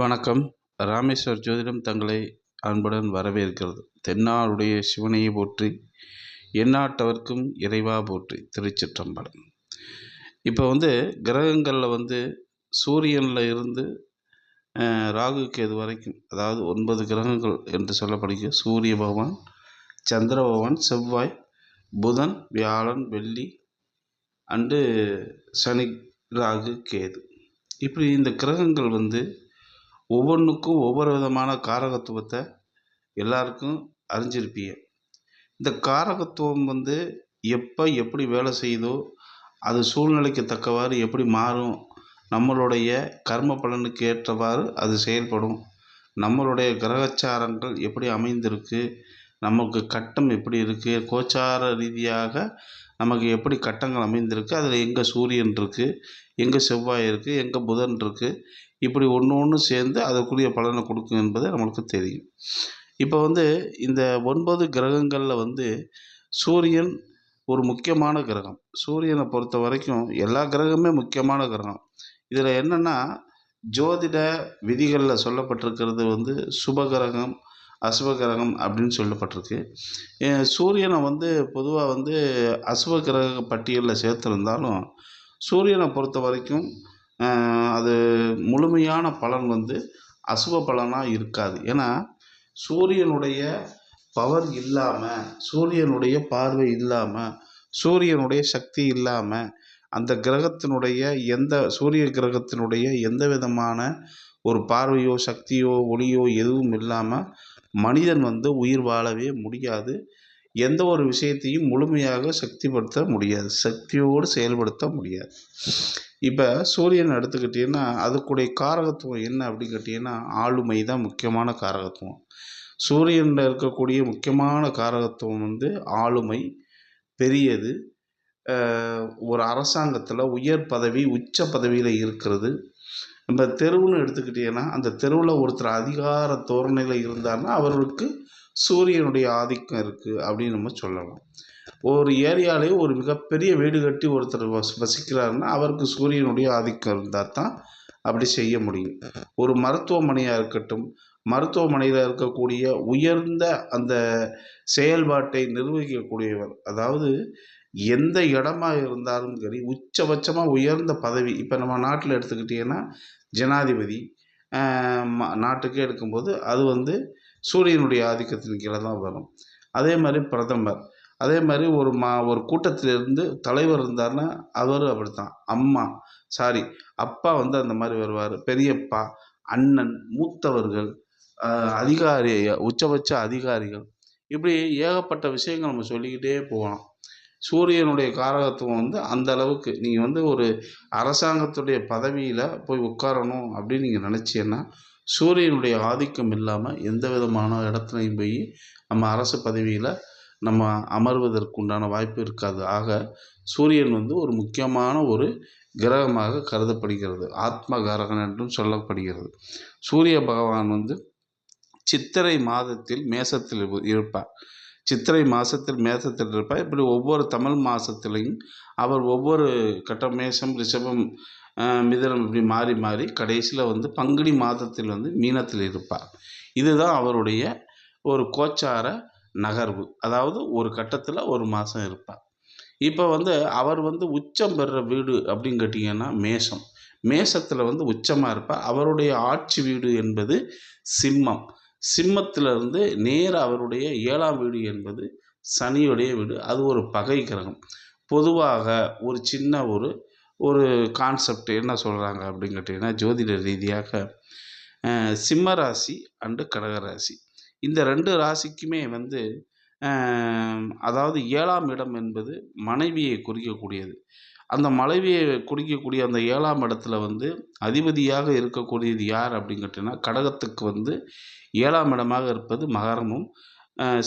வணக்கம். ராமேஸ்வர் ஜோதிடம் தங்களை அன்புடன் வரவேற்கிறது. தென்னாருடைய சிவனையை போற்றி எந்நாட்டவர்க்கும் இறைவா போற்றி திருச்சிற்றம்பலம். இப்போ வந்து கிரகங்களில் வந்து சூரியனில் இருந்து ராகு கேது வரைக்கும் அதாவது ஒன்பது கிரகங்கள் என்று சொல்லப்படுகிற சூரிய பகவான் சந்திர பகவான் செவ்வாய் புதன் வியாழன் வெள்ளி அண்டு சனி ராகு கேது. இப்படி இந்த கிரகங்கள் வந்து ஒவ்வொன்றுக்கும் ஒவ்வொரு விதமான காரகத்துவத்தை எல்லாருக்கும் அறிஞ்சிருப்பீங்க. இந்த காரகத்துவம் வந்து எப்போ எப்படி வேலை செய்யுதோ அது சூழ்நிலைக்கு தக்கவாறு எப்படி மாறும் நம்மளுடைய கர்ம பலனுக்கு ஏற்றவாறு அது செயல்படும். நம்மளுடைய கிரகச்சாரங்கள் எப்படி அமைந்திருக்கு நமக்கு கட்டம் எப்படி இருக்குது கோச்சார ரீதியாக நமக்கு எப்படி கட்டங்கள் அமைந்திருக்கு அதில் எங்கே சூரியன் இருக்குது எங்கே செவ்வாய் இருக்குது எங்கே புதன் இருக்குது இப்படி ஒன்று ஒன்று சேர்ந்து அதற்குரிய பலனை கொடுக்கும் என்பது நம்மளுக்கு தெரியும். இப்போ வந்து இந்த ஒன்பது கிரகங்களில் வந்து சூரியன் ஒரு முக்கியமான கிரகம். சூரியனை பொறுத்த வரைக்கும் எல்லா கிரகமே முக்கியமான கிரகம். இதில் என்னென்னா ஜோதிட விதிகளில் சொல்லப்பட்டிருக்கிறது வந்து சுப கிரகம் அசுப கிரகம் அப்படின்னு சொல்லப்பட்டிருக்கு. சூரியனை வந்து பொதுவாக வந்து அசுப கிரக பட்டியலில் சேர்த்துருந்தாலும் சூரியனை பொறுத்த வரைக்கும் அது முழுமையான பலன் வந்து அசுப பலனாக இருக்காது. ஏன்னா சூரியனுடைய பவர் இல்லாமல் சூரியனுடைய பார்வை இல்லாமல் சூரியனுடைய சக்தி இல்லாமல் அந்த கிரகத்தினுடைய எந்த சூரிய கிரகத்தினுடைய எந்த விதமான ஒரு பார்வையோ சக்தியோ ஒளியோ எதுவும் இல்லாமல் மனிதன் வந்து உயிர் வாழவே முடியாது. எந்த ஒரு விஷயத்தையும் முழுமையாக சக்திப்படுத்த முடியாது. சக்தியோடு செயல்படுத்த முடியாது. இப்போ சூரியன் எடுத்துக்கிட்டிங்கன்னா அதுக்குடைய காரகத்துவம் என்ன அப்படின்னு கேட்டிங்கன்னா ஆளுமை தான் முக்கியமான காரகத்துவம். சூரியனில் இருக்கக்கூடிய முக்கியமான காரகத்துவம் வந்து ஆளுமை பெரியது. ஒரு அரசாங்கத்தில் உயர் பதவி உச்ச பதவியில் இருக்கிறது. நம்ம தெருவுன்னு எடுத்துக்கிட்டிங்கன்னா அந்த தெருவில் ஒருத்தர் அதிகார தோரணையில் இருந்தாருன்னா அவர்களுக்கு சூரியனுடைய ஆதிக்கம் இருக்குது அப்படின்னு நம்ம சொல்லலாம். ஒரு ஏரியாலேயே ஒரு மிகப்பெரிய வீடு கட்டி ஒருத்தர் வஸ் வசிக்கிறாருன்னா அவருக்கு சூரியனுடைய ஆதிக்கம் இருந்தால் தான் அப்படி செய்ய முடியும். ஒரு மருத்துவமனையாக இருக்கட்டும் மருத்துவமனையில் இருக்கக்கூடிய உயர்ந்த அந்த செயல்பாட்டை நிர்வகிக்கக்கூடியவர் அதாவது எந்த இடமா இருந்தாலும் சரி உச்சபட்சமாக உயர்ந்த பதவி இப்போ நம்ம நாட்டில் எடுத்துக்கிட்டிங்கன்னா ஜனாதிபதி ம- நாட்டுக்கே எடுக்கும்போது அது வந்து சூரியனுடைய ஆதிக்கத்தின் கீழே தான் வரும். அதே மாதிரி பிரதமர். அதே மாதிரி ஒரு மா ஒரு கூட்டத்திலிருந்து தலைவர் இருந்தாருன்னா அவரும் அப்படித்தான். அம்மா சாரி அப்பா வந்து அந்த மாதிரி வருவார். பெரியப்பா அண்ணன் மூத்தவர்கள் அதிகாரி உச்சபட்ச அதிகாரிகள். இப்படி ஏகப்பட்ட விஷயங்கள் நம்ம சொல்லிக்கிட்டே போகலாம். சூரியனுடைய காரகத்துவம் வந்து அந்த அளவுக்கு. நீங்கள் வந்து ஒரு அரசாங்கத்துடைய பதவியில் போய் உட்காரணும் அப்படின்னு நீங்கள் நினச்சீங்கன்னா சூரியனுடைய ஆதிக்கம் இல்லாமல் எந்த விதமான இடத்துலையும் போய் நம்ம அரசு பதவியில் நம்ம அமர்வதற்குண்டான வாய்ப்பு இருக்காது. ஆக சூரியன் வந்து ஒரு முக்கியமான ஒரு கிரகமாக கருதப்படுகிறது. ஆத்ம காரகன் என்றும் சொல்லப்படுகிறது. சூரிய பகவான் வந்து சித்திரை மாதத்தில் மேசத்தில் இருப்பார். சித்திரை மாதத்தில் மேசத்தில் இருப்பார். இப்படி ஒவ்வொரு தமிழ் மாதத்துலையும் அவர் ஒவ்வொரு கட்ட மேஷம் ரிஷபம் ஆஹ், மிதுனம் இப்படி மாறி மாறி கடைசியில் வந்து பங்குனி மாதத்தில் வந்து மீனத்தில் இருப்பார். இதுதான் அவருடைய ஒரு கோச்சார நகர்வு. அதாவது ஒரு கட்டத்தில் ஒரு மாதம் இருப்பார். இப்போ வந்து அவர் வந்து உச்சம் பெறுற வீடு அப்படின்னு கேட்டிங்கன்னா மேஷம். மேஷத்தில் வந்து உச்சமாக இருப்பார். அவருடைய ஆட்சி வீடு என்பது சிம்மம். சிம்மத்திலிருந்து நேர அவருடைய ஏழாம் வீடு என்பது சனியுடைய வீடு. அது ஒரு பகை கிரகம். பொதுவாக ஒரு சின்ன ஒரு ஒரு கான்செப்ட் என்ன சொல்கிறாங்க அப்படின்னு கேட்டிங்கன்னா ஜோதிட ரீதியாக சிம்ம ராசி அண்டு கடகராசி இந்த ரெண்டு ராசிக்குமே வந்து அதாவது ஏழாம் இடம் என்பது மனைவியை குறிக்கக்கூடியது. அந்த மனைவியை குறிக்கக்கூடிய அந்த ஏழாம் இடத்துல வந்து அதிபதியாக இருக்கக்கூடியது யார் அப்படின்னு கேட்டிங்கன்னா கடகத்துக்கு வந்து ஏழாம் இடமாக இருப்பது மகரமும்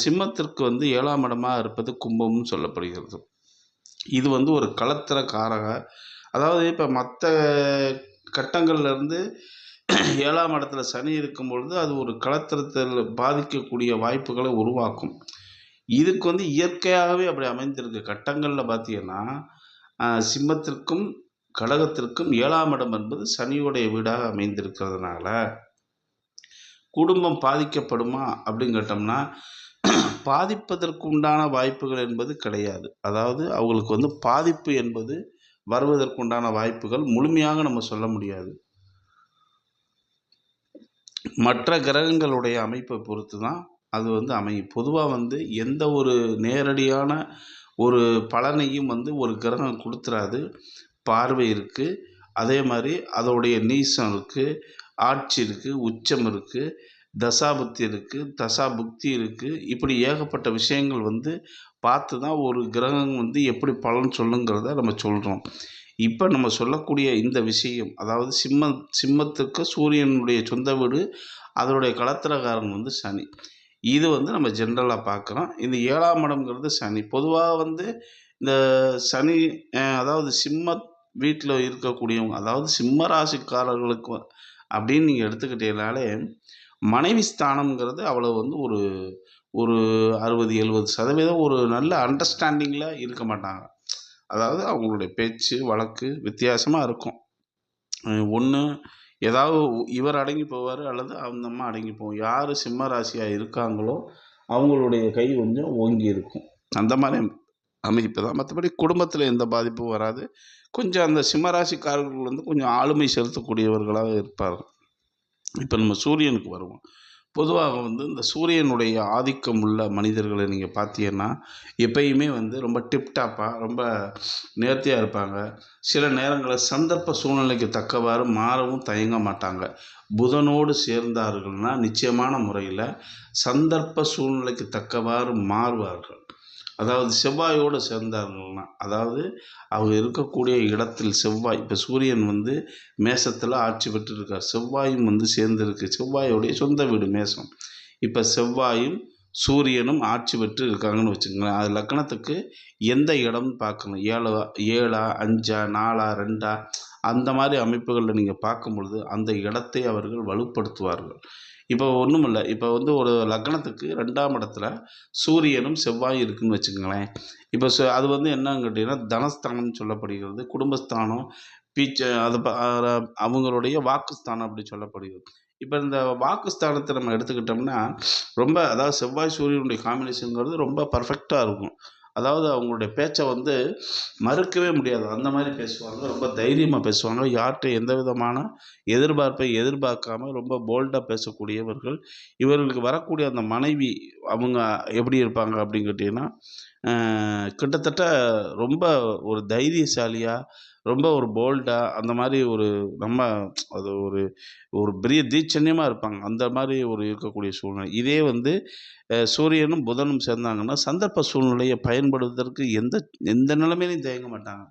சிம்மத்திற்கு வந்து ஏழாம் இடமாக இருப்பது கும்பமும் சொல்லப்படுகிறது. இது வந்து ஒரு களத்திர காரக. அதாவது இப்போ மற்ற கட்டங்கள்லேருந்து ஏழாம் இடத்துல சனி இருக்கும் பொழுது அது ஒரு களத்திரத்தில் பாதிக்கக்கூடிய வாய்ப்புகளை உருவாக்கும். இதுக்கு வந்து இயற்கையாகவே அப்படி அமைந்திருக்கு கட்டங்களில் பார்த்தீங்கன்னா சிம்மத்திற்கும் கடகத்திற்கும் ஏழாம் இடம் என்பது சனியுடைய வீடாக அமைந்திருக்கிறதுனால குடும்பம் பாதிக்கப்படுமா அப்படின்னு கேட்டோம்னா பாதிப்பதற்கு உண்டான வாய்ப்புகள் என்பது கிடையாது. அதாவது அவங்களுக்கு வந்து பாதிப்பு என்பது வருவதற்குண்டான வாய்ப்புகள் முழுமையாக நம்ம சொல்ல முடியாது. மற்ற கிரகங்களுடைய அமைப்பை பொறுத்து தான் அது வந்து அமையும். பொதுவாக வந்து எந்த ஒரு நேரடியான ஒரு பலனையும் வந்து ஒரு கிரகம் கொடுத்துறாது. பார்வை இருக்குது அதே மாதிரி அதோடைய நீசம் இருக்குது ஆட்சி இருக்குது உச்சம் இருக்குது தசாபுத்தி இருக்குது தசா புக்தி இருக்குது இப்படி ஏகப்பட்ட விஷயங்கள் வந்து பார்த்து தான் ஒரு கிரகம் வந்து எப்படி பலன் சொல்லுங்கிறத நம்ம சொல்கிறோம் இப்போ நம்ம சொல்லக்கூடிய இந்த விஷயம் அதாவது சிம்ம சிம்மத்துக்கு சூரியனுடைய சொந்த வீடு அதனுடைய களத்திரக்காரன் வந்து சனி. இது வந்து நம்ம ஜென்ரலாக பார்க்குறோம். இந்த ஏழாம் இடம்ங்கிறது சனி. பொதுவாக வந்து இந்த சனி அதாவது சிம்ம வீட்டில் இருக்கக்கூடியவங்க அதாவது சிம்ம ராசிக்காரர்களுக்கு அப்படின்னு நீங்கள் எடுத்துக்கிட்டீங்கனாலே மனைவி ஸ்தானம்ங்கிறது அவ்வளோ வந்து ஒரு ஒரு அறுபது எழுபது சதவீதம் ஒரு நல்ல அண்டர்ஸ்டாண்டிங்கில் இருக்க மாட்டாங்க. அதாவது அவங்களுடைய பேச்சு வழக்கு வித்தியாசமாக இருக்கும். ஒன்று ஏதாவது இவர் அடங்கி போவார் அல்லது அந்த அம்மா அடங்கி போவோம் யார் சிம்ம ராசியாக இருக்காங்களோ அவங்களுடைய கை கொஞ்சம் ஓங்கி இருக்கும். அந்த மாதிரி அமைப்பு தான். மற்றபடி குடும்பத்தில் எந்த பாதிப்பும் வராது. கொஞ்சம் அந்த சிம்மராசிக்காரர்கள் வந்து கொஞ்சம் ஆளுமை செலுத்தக்கூடியவர்களாக இருப்பார்கள். இப்போ நம்ம சூரியனுக்கு வருவோம். பொதுவாக வந்து இந்த சூரியனுடைய ஆதிக்கம் உள்ள மனிதர்களை நீங்கள் பார்த்தீங்கன்னா எப்பயுமே வந்து ரொம்ப டிப்டாப்பாக ரொம்ப நேர்த்தியாக இருப்பாங்க. சில நேரங்களில் சந்தர்ப்ப சூழ்நிலைக்கு தக்கவாறு மாறவும் தயங்க மாட்டாங்க. புதனோடு சேர்ந்தார்கள்னா நிச்சயமான முறையில் சந்தர்ப்ப சூழ்நிலைக்கு தக்கவாறு மாறுவார்கள். அதாவது செவ்வாயோடு சேர்ந்தார்கள்னா அதாவது அவங்க இருக்கக்கூடிய இடத்தில் செவ்வாய் இப்போ சூரியன் வந்து மேசத்தில் ஆட்சி பெற்றிருக்கார். செவ்வாயும் வந்து சேர்ந்துருக்கு. செவ்வாயோடைய சொந்த வீடு மேசம். இப்போ செவ்வாயும் சூரியனும் ஆட்சி பெற்று இருக்காங்கன்னு வச்சுக்கோங்களேன். அது லக்னத்துக்கு எந்த இடம்னு பார்க்கணும். ஏழா ஏழா அஞ்சா நாலா ரெண்டா அந்த மாதிரி அமைப்புகளில் நீங்கள் பார்க்கும் பொழுது அந்த இடத்தை அவர்கள் வலுப்படுத்துவார்கள். இப்போ ஒன்றுமில்ல இப்போ வந்து ஒரு லக்னத்துக்கு ரெண்டாம் இடத்துல சூரியனும் செவ்வாயும் இருக்குன்னு வச்சுக்கோங்களேன். இப்போ சு- அது வந்து என்னன்னு கேட்டிங்கன்னா தனஸ்தானம்னு சொல்லப்படுகிறது. குடும்பஸ்தானம் பீச்ச அது அவங்களுடைய வாக்குஸ்தானம் அப்படி சொல்லப்படுகிறது. இப்போ இந்த வாக்குஸ்தானத்தை நம்ம எடுத்துக்கிட்டோம்னா ரொம்ப அதாவது செவ்வாய் சூரியனுடைய காம்பினேஷனுங்கிறது ரொம்ப பர்ஃபெக்டாக இருக்கும். அதாவது அவங்களுடைய பேச்சை வந்து மறுக்கவே முடியாது. அந்த மாதிரி பேசுவாங்க ரொம்ப தைரியமாக பேசுவாங்க. யார்கிட்ட எந்த விதமான எதிர்பார்ப்பை எதிர்பார்க்காம ரொம்ப போல்டாக பேசக்கூடியவர்கள் இவர்களுக்கு வரக்கூடிய அந்த மனைவி அவங்க எப்படி இருப்பாங்க அப்படின்னு கேட்டிங்கன்னா கிட்டத்தட்ட ரொம்ப ஒரு தைரியசாலியாக ரொம்ப ஒரு போல்டாக அந்த மாதிரி ஒரு நம்ம அது ஒரு ஒரு பெரிய தீட்சண்யமாக இருப்பாங்க. அந்த மாதிரி ஒரு இருக்கக்கூடிய சூழ்நிலை. இதே வந்து சூரியனும் புதனும் சேர்ந்தாங்கன்னா சந்தர்ப்ப சூழ்நிலையை பயன்படுத்துவதற்கு எந்த எந்த நிலைமையிலையும் தயங்க மாட்டாங்க.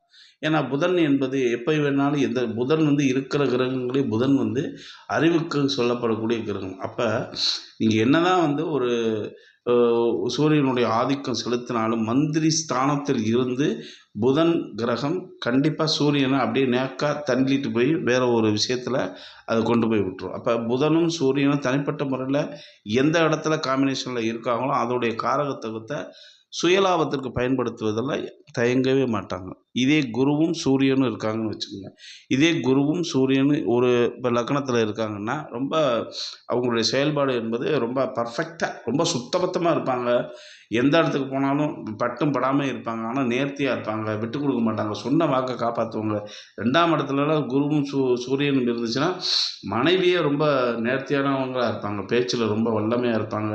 ஏன்னா புதன் என்பது எப்போ வேணாலும் எந்த புதன் வந்து இருக்கிற கிரகங்களே புதன் வந்து அறிவுக்கு சொல்லப்படக்கூடிய கிரகம். அப்போ நீங்கள் என்னதான் வந்து ஒரு சூரியனுடைய ஆதிக்கம் செலுத்தினாலும் மந்திரி ஸ்தானத்தில் இருந்து புதன் கிரகம் கண்டிப்பாக சூரியனை அப்படியே நேக்காக தள்ளிட்டு போய் வேறு ஒரு விஷயத்தில் அது கொண்டு போய் விட்டுரும். அப்போ புதனும் சூரியனும் தனிப்பட்ட முறையில் எந்த இடத்துல காம்பினேஷனில் இருக்காங்களோ அதோடைய காரகத்துவத்தை சுயலாபத்திற்கு பயன்படுத்துவதெல்லாம் தயங்கவே மாட்டாங்க. இதே குருவும் சூரியனும் இருக்காங்கன்னு வச்சுக்கோங்க. இதே குருவும் சூரியனும் ஒரு இப்போ லக்னத்தில் இருக்காங்கன்னா ரொம்ப அவங்களுடைய செயல்பாடு என்பது ரொம்ப பர்ஃபெக்டாக ரொம்ப சுத்தபத்தமாக இருப்பாங்க. எந்த இடத்துக்கு போனாலும் பட்டும் படாமல் இருப்பாங்க. ஆனால் நேர்த்தியாக இருப்பாங்க. விட்டு கொடுக்க மாட்டாங்க. சொன்ன வாக்கை காப்பாற்றுவாங்க ரெண்டாம் இடத்துலலாம் குருவும் சூ சூரியனும் இருந்துச்சுன்னா மனைவியே ரொம்ப நேர்த்தியானவங்களாக இருப்பாங்க. பேச்சில் ரொம்ப வல்லமையாக இருப்பாங்க.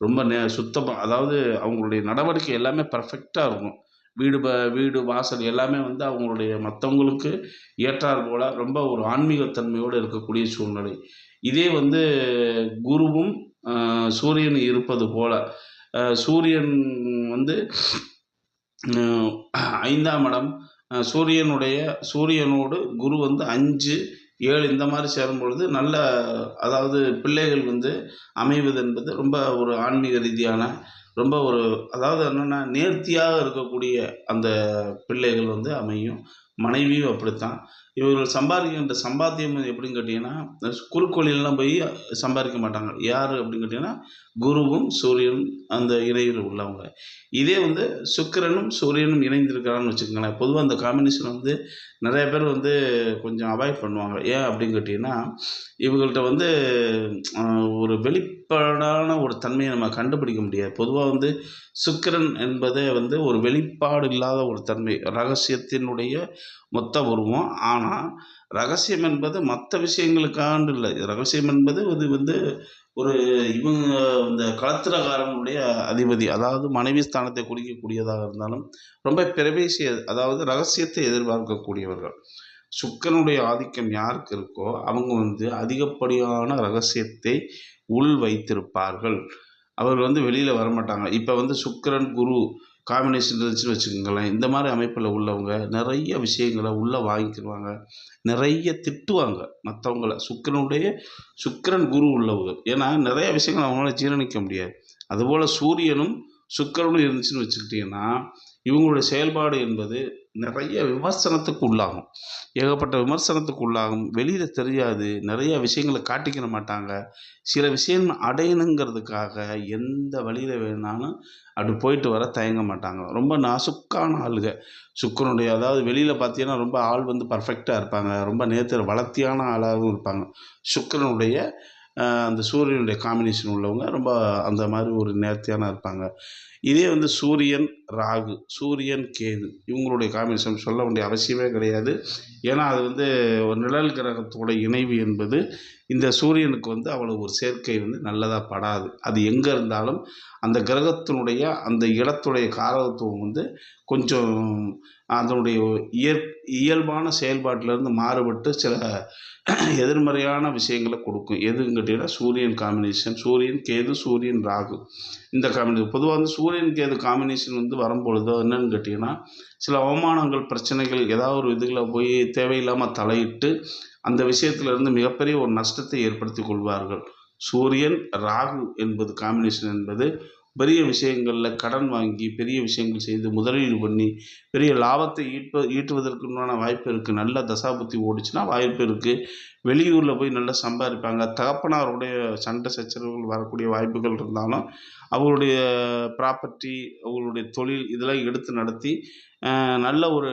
ரொம்ப நே சுத்தமாக அதாவது அவங்களுடைய நடவடிக்கை எல்லாமே பர்ஃபெக்டாக இருக்கும். வீடு ப வீடு வாசல் எல்லாமே வந்து அவங்களுடைய மற்றவங்களுக்கு ஏற்றார் போல் ரொம்ப ஒரு ஆன்மீகத்தன்மையோடு இருக்கக்கூடிய சூழ்நிலை. இதே வந்து குருவும் சூரியன் இருப்பது போல். சூரியன் வந்து ஐந்தாம் இடம். சூரியனுடைய சூரியனோடு குரு வந்து அஞ்சு ஏழு இந்த மாதிரி சேரும் பொழுது நல்ல அதாவது பிள்ளைகள் வந்து அமைவது என்பது ரொம்ப ஒரு ஆன்மீக ரீதியான ரொம்ப ஒரு அதாவது என்னென்னா நேர்த்தியாக இருக்கக்கூடிய அந்த பிள்ளைகள் வந்து அமையும். மனைவியும் அப்படித்தான். இவர்கள் சம்பாதிக்கின்ற சம்பாத்தியம் எப்படின்னு கேட்டிங்கன்னா குறுக்கு வழியிலலாம் போய் சம்பாதிக்க மாட்டாங்க. யார் அப்படின்னு கேட்டிங்கன்னா குருவும் சூரியனும் அந்த இணையில் உள்ளவங்க. இதே வந்து சுக்கிரனும் சூரியனும் இணைந்திருக்கிறான்னு வச்சுக்கோங்களேன். பொதுவாக அந்த காம்பினேஷன் வந்து நிறைய பேர் வந்து கொஞ்சம் அவாய்ட் பண்ணுவாங்க. ஏன் அப்படின்னு கேட்டிங்கன்னா இவங்கள்ட்ட வந்து ஒரு வெளிப்பாடான ஒரு தன்மையை நம்ம கண்டுபிடிக்க முடியாது. பொதுவாக வந்து சுக்கிரன் என்பதே வந்து ஒரு வெளிப்பாடு இல்லாத ஒரு தன்மை. ரகசியத்தினுடைய மொத்த உருவம் ஆனால் ரகசியம் என்பது மற்ற விஷயங்களுக்காண்டு இல்லை. ரகசியம் என்பது இது வந்து ஒரு இவங்க இந்த களத்திரகாரனுடைய அதிபதி அதாவது மனைவி ஸ்தானத்தை குறிக்கக்கூடியதாக இருந்தாலும் ரொம்ப பிரவேசிய அதாவது ரகசியத்தை எதிர்பார்க்கக்கூடியவர்கள். சுக்கரனுடைய ஆதிக்கம் யாருக்கு இருக்கோ அவங்க வந்து அதிகப்படியான ரகசியத்தை உள் வைத்திருப்பார்கள். அவர் வந்து வெளியில் வரமாட்டாங்க. இப்போ வந்து சுக்கிரன் குரு காம்பினேஷன் இருந்துச்சுன்னு வச்சுக்கோங்களேன் இந்த மாதிரி அமைப்பில் உள்ளவங்க நிறைய விஷயங்களை உள்ளே வாங்கிக்கிடுவாங்க நிறைய திட்டுவாங்க மற்றவங்கள சுக்கிரனுடைய சுக்கிரன் குரு உள்ளவங்க. ஏன்னா நிறைய விஷயங்கள் அவங்களால ஜீரணிக்க முடியாது. அதுபோல் சூரியனும் சுக்கிரனும் இருந்துச்சுன்னு வச்சுக்கிட்டிங்கன்னா இவங்களுடைய செயல்பாடு என்பது நிறைய விமர்சனத்துக்கு உள்ளாகும் ஏகப்பட்ட விமர்சனத்துக்கு உள்ளாகும் வெளியில் தெரியாது. நிறைய விஷயங்களை காட்டிக்கிற மாட்டாங்க. சில விஷயம் அடையணுங்கிறதுக்காக எந்த வழியில் வேணாலும் அப்படி போயிட்டு வர தயங்க மாட்டாங்க. ரொம்ப நாசுக்கான ஆளுக சுக்கரனுடைய அதாவது வெளியில் பார்த்தீங்கன்னா ரொம்ப ஆள் வந்து பர்ஃபெக்டாக இருப்பாங்க. ரொம்ப நேத்திர வளர்த்தியான ஆளாகவும் இருப்பாங்க. சுக்கரனுடைய அந்த சூரியனுடைய காம்பினேஷன் உள்ளவங்க ரொம்ப அந்த மாதிரி ஒரு நேர்த்தியான இருப்பாங்க. இதே வந்து சூரியன் ராகு சூரியன் கேது இவங்களுடைய காம்பினேஷன் சொல்ல வேண்டிய அவசியமே கிடையாது. ஏன்னா அது வந்து ஒரு நிழல் கிரகத்தோட இணைவு என்பது இந்த சூரியனுக்கு வந்து அவ்வளோ ஒரு சேர்க்கை வந்து நல்லதாக படாது. அது எங்கே இருந்தாலும் அந்த கிரகத்தினுடைய அந்த இடத்துடைய காரகத்துவம் வந்து கொஞ்சம் அதனுடைய இயற் இயல்பான செயல்பாட்டிலேருந்து மாறுபட்டு சில எதிர்மறையான விஷயங்களை கொடுக்கும். எதுன்னு கேட்டிங்கன்னா சூரியன் காம்பினேஷன் சூரியன் கேது சூரியன் ராகு. இந்த காம்பினேஷன் பொதுவாக வந்து சூரியன் கேது காம்பினேஷன் வந்து வரும்பொழுது என்னன்னு கேட்டிங்கன்னா சில அவமானங்கள் பிரச்சனைகள் ஏதாவது ஒரு இதுகளில் போய் தேவையில்லாமல் தலையிட்டு அந்த விஷயத்திலிருந்து மிகப்பெரிய ஒரு நஷ்டத்தை ஏற்படுத்தி கொள்வார்கள். சூரியன் ராகு என்பது காம்பினேஷன் என்பது பெரிய விஷயங்களில் கடன் வாங்கி பெரிய விஷயங்கள் செய்து முதலீடு பண்ணி பெரிய லாபத்தை ஈட்ப ஈட்டுவதற்குண்டான வாய்ப்பு இருக்குது நல்ல தசாபுத்தி ஓடிச்சுன்னா வாய்ப்பு இருக்குது வெளியூரில் போய் நல்லா சம்பாதிப்பாங்க. தகப்பனாருடைய சண்டை சச்சரவுகள் வரக்கூடிய வாய்ப்புகள் இருந்தாலும் அவருடைய ப்ராப்பர்ட்டி அவங்களுடைய தொழில் இதெல்லாம் எடுத்து நடத்தி நல்ல ஒரு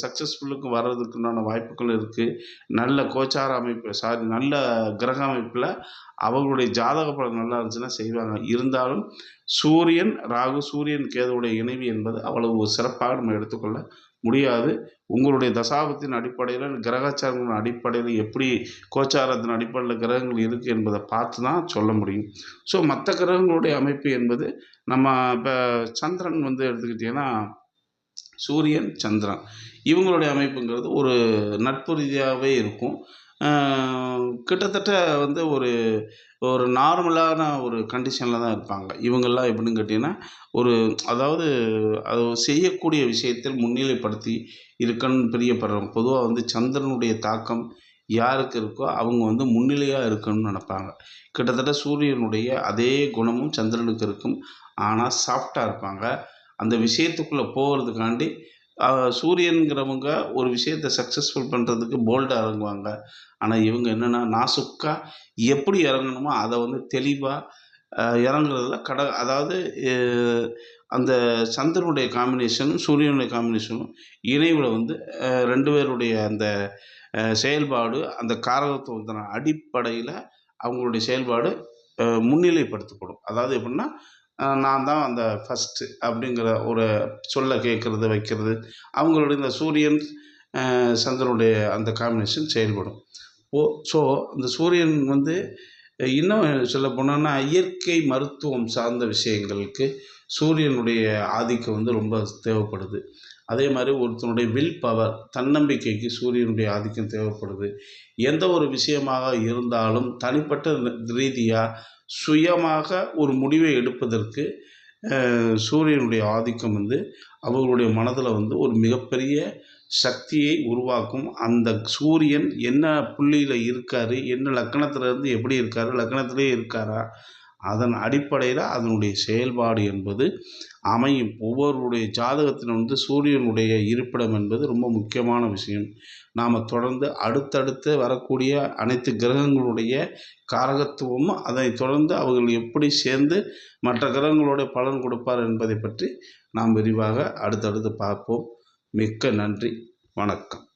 சக்ஸஸ்ஃபுல்லுக்கு வர்றதுக்குண்டான வாய்ப்புகள் இருக்குது நல்ல கோச்சார அமைப்பு சாரி நல்ல கிரக அமைப்பில் அவங்களுடைய ஜாதக படம் நல்லா இருந்துச்சுன்னா செய்வாங்க. இருந்தாலும் சூரியன் ராகு சூரியன் கேதுவுடைய இணைவு என்பது அவ்வளவு சிறப்பாக நம்ம எடுத்துக்கொள்ள முடியாது. உங்களுடைய தசாபத்தின் அடிப்படையில் கிரகச்சாரங்களின் அடிப்படையில் எப்படி கோச்சாரத்தின் அடிப்படையில் கிரகங்கள் இருக்குது என்பதை பார்த்து தான் சொல்ல முடியும். ஸோ மற்ற கிரகங்களுடைய அமைப்பு என்பது நம்ம இப்போ சந்திரன் வந்து எடுத்துக்கிட்டிங்கன்னா சூரியன் சந்திரன். இவங்களுடைய அமைப்புங்கிறது ஒரு நட்பு ரீதியாகவே இருக்கும். கிட்டத்தட்ட வந்து ஒரு ஒரு நார்மலான ஒரு கண்டிஷனில் தான் இருப்பாங்க. இவங்கெல்லாம் எப்படின்னு கேட்டிங்கன்னா ஒரு அதாவது அது செய்யக்கூடிய விஷயத்தில் முன்னிலைப்படுத்தி இருக்கணும்னு பிரியப்படுறவங்க. பொதுவாக வந்து சந்திரனுடைய தாக்கம் யாருக்கு இருக்கோ அவங்க வந்து முன்னிலையாக இருக்கணும்னு நினைப்பாங்க. கிட்டத்தட்ட சூரியனுடைய அதே குணமும் சந்திரனுக்கு இருக்கும். ஆனால் சாஃப்டாக இருப்பாங்க. அந்த விஷயத்துக்குள்ளே போகிறதுக்காண்டி சூரியனுங்கிறவங்க ஒரு விஷயத்தை சக்ஸஸ்ஃபுல் பண்ணுறதுக்கு போல்டாக இறங்குவாங்க. ஆனால் இவங்க என்னென்னா நாசுக்கா எப்படி இறங்கணுமோ அதை வந்து தெளிவாக இறங்குறதுல கட அதாவது அந்த சந்திரனுடைய காம்பினேஷனும் சூரியனுடைய காம்பினேஷனும் இணைவில் வந்து ரெண்டு பேருடைய அந்த செயல்பாடு அந்த காரகத்துவத்தின அடிப்படையில் அவங்களுடைய செயல்பாடு முன்னிலைப்படுத்தப்படும். அதாவது எப்படின்னா நான் தான் அந்த ஃபஸ்ட்டு அப்படிங்கிற ஒரு சொல்ல கேட்குறது வைக்கிறது அவங்களுடைய இந்த சூரியன் சந்திரனுடைய அந்த காம்பினேஷன் செயல்படும். ஓ ஸோ அந்த சூரியன் வந்து இன்னும் சொல்ல போனோன்னா இயற்கை மருத்துவம் சார்ந்த விஷயங்களுக்கு சூரியனுடைய ஆதிக்கம் வந்து ரொம்ப தேவைப்படுது. அதே மாதிரி ஒருத்தனுடைய வில் பவர் தன்னம்பிக்கைக்கு சூரியனுடைய ஆதிக்கம் தேவைப்படுது. எந்த ஒரு விஷயமாக இருந்தாலும் தனிப்பட்ட ரீதியாக சுயமாக ஒரு முடிவை எடுப்பதற்கு சூரியனுடைய ஆதிக்கம் வந்து அவர்களுடைய மனதில் வந்து ஒரு மிகப்பெரிய சக்தியை உருவாக்கும் அந்த சூரியன் என்ன புள்ளியில் இருக்கார் என்ன லக்கணத்தில் இருந்து எப்படி இருக்கார் லக்கணத்திலே இருக்காரா அதன் அடிப்படையில் அதனுடைய செயல்பாடு என்பது அமையும். ஒவ்வொருடைய ஜாதகத்தில் வந்து சூரியனுடைய இருப்பிடம் என்பது ரொம்ப முக்கியமான விஷயம். நாம் தொடர்ந்து அடுத்தடுத்து வரக்கூடிய அனைத்து கிரகங்களுடைய காரகத்துவமும் அதை தொடர்ந்து அவர்கள் எப்படி சேர்ந்து மற்ற கிரகங்களோட பலன் கொடுப்பார் என்பதை பற்றி நாம் விரிவாக அடுத்தடுத்து பார்ப்போம். மிக்க நன்றி. வணக்கம்.